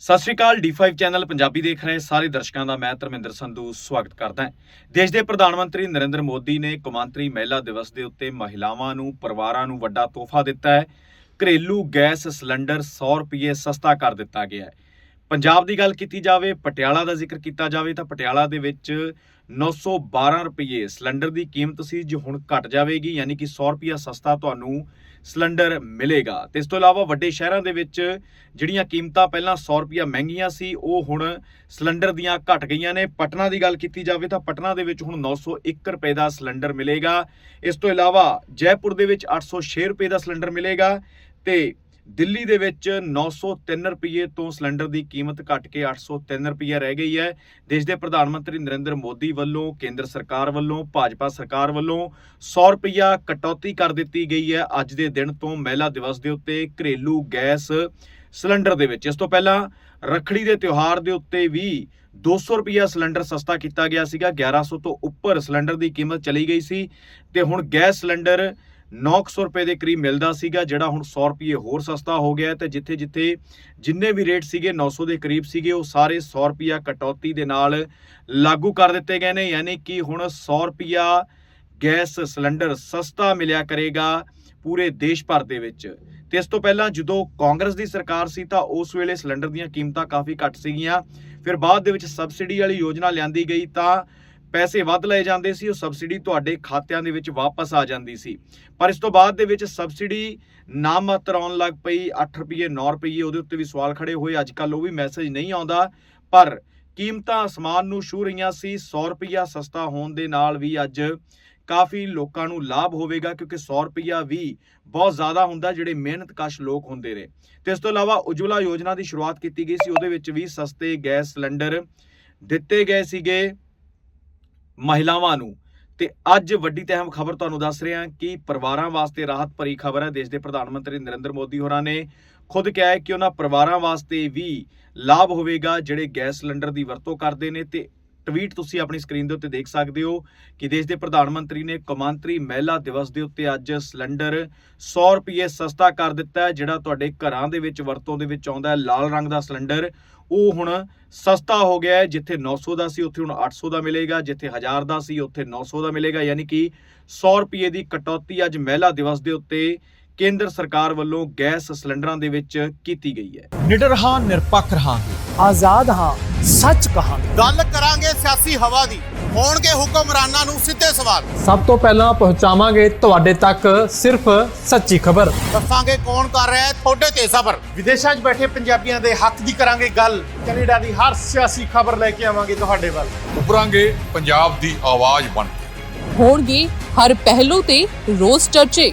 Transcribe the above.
ਸਤਿ ਸ਼੍ਰੀ ਅਕਾਲ D5 channel Punjabi ਦੇਖ ਰਹੇ ਸਾਰੇ ਦਰਸ਼ਕਾਂ ਦਾ, ਮੈਂ ਧਰਮਿੰਦਰ ਸੰਧੂ, ਸਵਾਗਤ ਕਰਦਾ ਹਾਂ। ਦੇਸ਼ ਦੇ ਪ੍ਰਧਾਨ ਮੰਤਰੀ ਨਰਿੰਦਰ ਮੋਦੀ ਨੇ ਕੌਮਾਂਤਰੀ ਮਹਿਲਾ ਦਿਵਸ ਦੇ ਉੱਤੇ ਮਹਿਲਾਵਾਂ ਨੂੰ, ਪਰਿਵਾਰਾਂ ਨੂੰ ਵੱਡਾ ਤੋਹਫਾ ਦਿੱਤਾ ਹੈ। ਘਰੇਲੂ ਗੈਸ ਸਿਲੰਡਰ 100 ਰੁਪਏ ਸਸਤਾ ਕਰ ਦਿੱਤਾ ਗਿਆ ਹੈ। ਪੰਜਾਬ ਦੀ ਗੱਲ ਕੀਤੀ ਜਾਵੇ, ਪਟਿਆਲਾ ਦਾ ਜ਼ਿਕਰ ਕੀਤਾ ਜਾਵੇ ਤਾਂ ਪਟਿਆਲਾ ਦੇ ਵਿੱਚ 912 ਰੁਪਏ ਸਿਲੰਡਰ ਦੀ ਕੀਮਤ ਸੀ ਜੋ ਹੁਣ ਘਟ ਜਾਵੇਗੀ, ਯਾਨੀ ਕਿ 100 ਰੁਪਏ ਸਸਤਾ ਤੁਹਾਨੂੰ ਸਿਲੰਡਰ ਮਿਲੇਗਾ। ਤੇ ਇਸ ਤੋਂ ਇਲਾਵਾ ਵੱਡੇ ਸ਼ਹਿਰਾਂ ਦੇ ਵਿੱਚ ਜਿਹੜੀਆਂ ਕੀਮਤਾਂ ਪਹਿਲਾਂ 100 ਰੁਪਏ ਮਹਿੰਗੀਆਂ ਸੀ, ਉਹ ਹੁਣ ਸਿਲੰਡਰ ਦੀਆਂ ਘਟ ਗਈਆਂ ਨੇ। ਪਟਨਾ ਦੀ ਗੱਲ ਕੀਤੀ ਜਾਵੇ ਤਾਂ ਪਟਨਾ ਦੇ ਵਿੱਚ ਹੁਣ 901 ਰੁਪਏ ਦਾ ਸਿਲੰਡਰ ਮਿਲੇਗਾ। ਇਸ ਤੋਂ ਇਲਾਵਾ ਜੈਪੁਰ ਦੇ ਵਿੱਚ 806 ਰੁਪਏ ਦਾ ਸਿਲੰਡਰ ਮਿਲੇਗਾ। ਤੇ ਦਿੱਲੀ ਦੇ ਵਿੱਚ 903 ਰੁਪਏ ਤੋਂ ਸਿਲੰਡਰ ਦੀ ਕੀਮਤ ਘਟ ਕੇ 803 ਰੁਪਏ ਰਹਿ ਗਈ ਹੈ। ਦੇਸ਼ ਦੇ ਪ੍ਰਧਾਨ ਮੰਤਰੀ ਨਰਿੰਦਰ ਮੋਦੀ ਵੱਲੋਂ, ਕੇਂਦਰ ਸਰਕਾਰ ਵੱਲੋਂ, ਭਾਜਪਾ ਸਰਕਾਰ ਵੱਲੋਂ 100 ਰੁਪਇਆ ਕਟੌਤੀ ਕਰ ਦਿੱਤੀ ਗਈ ਹੈ। ਅੱਜ ਦੇ ਦਿਨ ਤੋਂ ਮਹਿਲਾ ਦਿਵਸ ਦੇ ਉੱਤੇ ਘਰੇਲੂ ਗੈਸ ਸਿਲੰਡਰ ਦੇ ਵਿੱਚ। ਇਸ ਤੋਂ ਪਹਿਲਾਂ ਰੱਖੜੀ ਦੇ ਤਿਉਹਾਰ ਦੇ ਉੱਤੇ ਵੀ 200 ਰੁਪਇਆ ਸਿਲੰਡਰ ਸਸਤਾ ਕੀਤਾ ਗਿਆ ਸੀਗਾ। 1100 ਤੋਂ ਉੱਪਰ ਸਿਲੰਡਰ ਦੀ ਕੀਮਤ ਚਲੀ ਗਈ ਸੀ ਤੇ ਹੁਣ ਗੈਸ ਸਿਲੰਡਰ 900 ਰੁਪਏ ਦੇ ਕਰੀਬ ਮਿਲਦਾ ਸੀਗਾ, ਜਿਹੜਾ ਹੁਣ 100 ਰੁਪਏ ਹੋਰ ਸਸਤਾ ਹੋ ਗਿਆ ਹੈ ਤੇ ਜਿੱਥੇ ਜਿੱਥੇ ਜਿੰਨੇ ਵੀ ਰੇਟ ਸੀਗੇ 900 ਦੇ ਕਰੀਬ ਸੀਗੇ, ਉਹ ਸਾਰੇ 100 ਰੁਪਇਆ ਕਟੌਤੀ ਦੇ ਨਾਲ ਲਾਗੂ ਕਰ ਦਿੱਤੇ ਗਏ ਨੇ। ਯਾਨੀ ਕਿ ਹੁਣ 100 ਰੁਪਇਆ ਗੈਸ ਸਿਲੰਡਰ ਸਸਤਾ ਮਿਲਿਆ ਕਰੇਗਾ ਪੂਰੇ ਦੇਸ਼ ਭਰ ਦੇ ਵਿੱਚ। ਤੇ ਇਸ ਤੋਂ ਪਹਿਲਾਂ ਜਦੋਂ ਕਾਂਗਰਸ ਦੀ ਸਰਕਾਰ ਸੀ ਤਾਂ ਉਸ ਵੇਲੇ ਸਿਲੰਡਰ ਦੀਆਂ ਕੀਮਤਾਂ ਕਾਫੀ ਘੱਟ ਸੀਗੀਆਂ। ਫਿਰ ਬਾਅਦ ਦੇ ਵਿੱਚ ਸਬਸਿਡੀ ਵਾਲੀ ਯੋਜਨਾ ਲਿਆਂਦੀ ਗਈ ਤਾਂ ਪੈਸੇ ਵੱਧ ਲਏ ਜਾਂਦੇ ਸੀ, ਉਹ ਸਬਸਿਡੀ ਤੁਹਾਡੇ ਖਾਤਿਆਂ ਦੇ ਵਿੱਚ ਵਾਪਸ ਆ ਜਾਂਦੀ ਸੀ। ਪਰ ਇਸ ਤੋਂ ਬਾਅਦ ਦੇ ਵਿੱਚ ਸਬਸਿਡੀ ਨਾ ਮਾਤਰ ਆਉਣ ਲੱਗ ਪਈ 8 ਰੁਪਏ 9 ਰੁਪਏ ਉਹਦੇ ਉੱਤੇ ਵੀ ਸਵਾਲ ਖੜੇ ਹੋਏ ਅੱਜ ਕੱਲ ਉਹ ਵੀ ਮੈਸੇਜ ਨਹੀਂ ਆਉਂਦਾ। ਪਰ ਕੀਮਤਾਂ ਅਸਮਾਨ ਨੂੰ ਛੂ ਰਹੀਆਂ ਸੀ 100 ਰੁਪਿਆ ਸਸਤਾ ਹੋਣ ਦੇ ਨਾਲ ਵੀ ਅੱਜ ਕਾਫੀ ਲੋਕਾਂ ਨੂੰ ਲਾਭ ਹੋਵੇਗਾ, ਕਿਉਂਕਿ 100 ਰੁਪਿਆ ਵੀ ਬਹੁਤ ਜ਼ਿਆਦਾ ਹੁੰਦਾ, ਜਿਹੜੇ ਮਿਹਨਤਕਸ਼ ਲੋਕ ਹੁੰਦੇ ਨੇ। ਤੇ ਇਸ ਤੋਂ ਇਲਾਵਾ ਉਜਵਲਾ ਯੋਜਨਾ ਦੀ ਸ਼ੁਰੂਆਤ ਕੀਤੀ ਗਈ ਸੀ, ਉਹਦੇ ਵਿੱਚ ਵੀ ਸਸਤੇ ਗੈਸ ਸਿਲੰਡਰ ਦਿੱਤੇ ਗਏ ਸੀਗੇ। ਮਹਿਲਾਵਾਂ ਨੂੰ। ਤੇ ਅੱਜ ਵੱਡੀ ਤੇ ਅਹਿਮ ਖਬਰ ਤੁਹਾਨੂੰ ਦੱਸ ਰਿਹਾ ਕਿ ਪਰਿਵਾਰਾਂ ਵਾਸਤੇ ਰਾਹਤ ਭਰੀ ਖਬਰ ਹੈ। ਦੇਸ਼ ਦੇ ਪ੍ਰਧਾਨ ਮੰਤਰੀ ਨਰਿੰਦਰ ਮੋਦੀ ਹੋਰਾਂ ਨੇ ਖੁਦ ਕਿਹਾ ਹੈ ਕਿ ਉਹਨਾਂ ਪਰਿਵਾਰਾਂ ਵਾਸਤੇ ਵੀ ਲਾਭ ਹੋਵੇਗਾ ਜਿਹੜੇ ਗੈਸ ਸਿਲੰਡਰ ਦੀ ਵਰਤੋਂ ਕਰਦੇ ਨੇ ਤੇ ਟਵੀਟ ਤੁਸੀਂ ਆਪਣੀ ਸਕਰੀਨ ਦੇ ਉੱਤੇ ਦੇਖ ਸਕਦੇ ਹੋ ਕਿ ਦੇਸ਼ ਦੇ ਪ੍ਰਧਾਨ ਮੰਤਰੀ ਨੇ ਕੌਮਾਂਤਰੀ ਮਹਿਲਾ ਦਿਵਸ ਦੇ ਉੱਤੇ ਅੱਜ ਸਿਲੰਡਰ 100 ਰੁਪਏ ਸਸਤਾ ਕਰ ਦਿੱਤਾ ਹੈ, ਜਿਹੜਾ ਤੁਹਾਡੇ ਘਰਾਂ ਦੇ ਵਿੱਚ, ਵਰਤੋਂ ਦੇ ਵਿੱਚ ਆਉਂਦਾ ਹੈ। ਲਾਲ ਰੰਗ ਦਾ ਸਿਲੰਡਰ, ਉਹ ਹੁਣ ਸਸਤਾ ਹੋ ਗਿਆ ਹੈ, ਜਿੱਥੇ 900 ਦਾ ਸੀ, ਉੱਥੇ ਹੁਣ 800 ਦਾ ਮਿਲੇਗਾ, ਜਿੱਥੇ 1000 ਦਾ ਸੀ, ਉੱਥੇ 900 ਦਾ ਮਿਲੇਗਾ। ਯਾਨੀ ਕਿ 100 ਰੁਪਏ ਦੀ ਕਟੌਤੀ ਅੱਜ ਮਹਿਲਾ ਦਿਵਸ ਦੇ ਉੱਤੇ ਕੇਂਦਰ ਸਰਕਾਰ ਵੱਲੋਂ ਗੈਸ ਸਿਲੰਡਰਾਂ ਦੇ ਵਿੱਚ ਕੀਤੀ ਗਈ ਹੈ। ਨਿਡਰ ਹਾਂ ਨਿਰਪੱਖ ਰਹਾਂਗੇ। ਆਜ਼ਾਦ ਹਾਂ ਸੱਚ ਕਹਾਂਗੇ। ਗੱਲ ਕਰਾਂਗੇ ਸਿਆਸੀ ਹਵਾ ਦੀ। ਹੋਣਗੇ ਹੁਕਮਰਾਨਾਂ ਨੂੰ ਸਿੱਧੇ ਸਵਾਲ। ਸਭ ਤੋਂ ਪਹਿਲਾਂ ਪਹੁੰਚਾਵਾਂਗੇ ਤੁਹਾਡੇ ਤੱਕ ਸਿਰਫ ਸੱਚੀ ਖਬਰ। ਦੱਸਾਂਗੇ ਕੌਣ ਕਰ ਰਿਹਾ ਹੈ ਤੁਹਾਡੇ ਤੇ ਸਬਰ। ਵਿਦੇਸ਼ਾਂ 'ਚ ਬੈਠੇ ਪੰਜਾਬੀਆਂ ਦੇ ਹੱਕ ਦੀ ਕਰਾਂਗੇ ਗੱਲ। ਕੈਨੇਡਾ ਦੀ ਹਰ ਸਿਆਸੀ ਖਬਰ ਲੈ ਕੇ ਆਵਾਂਗੇ ਤੁਹਾਡੇ ਵੱਲ। ਉਭਰਾਂਗੇ ਪੰਜਾਬ ਦੀ ਆਵਾਜ਼ ਬਣ ਕੇ। ਹੋਣਗੇ ਹਰ ਪਹਿਲੂ ਤੇ ਰੋਜ਼ ਚਰਚੇ।